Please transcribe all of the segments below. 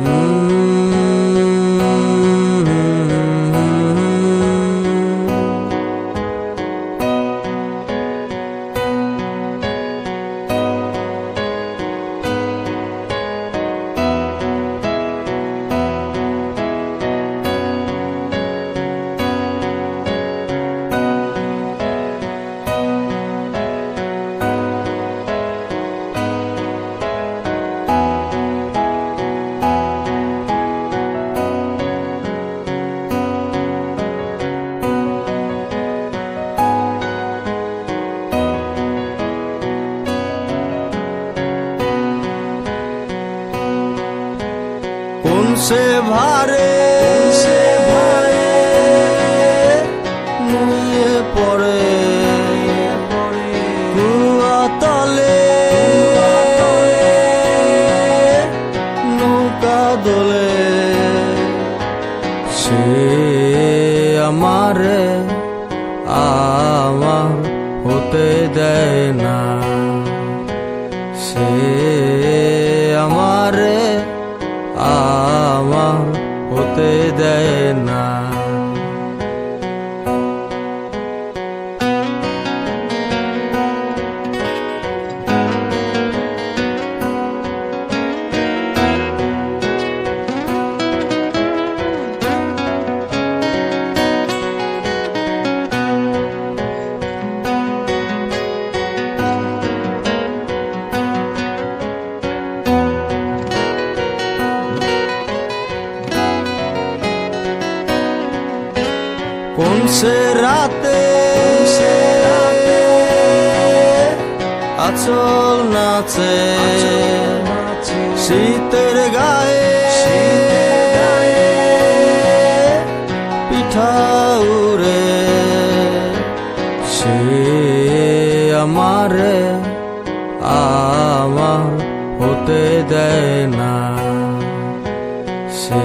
Mm. কোন সে হতে দেয় কোন সে রাতে আচল নাচে শীতের গায়ে সে আমারে আমার হতে দেয় না। সে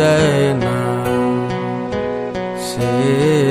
在哪谁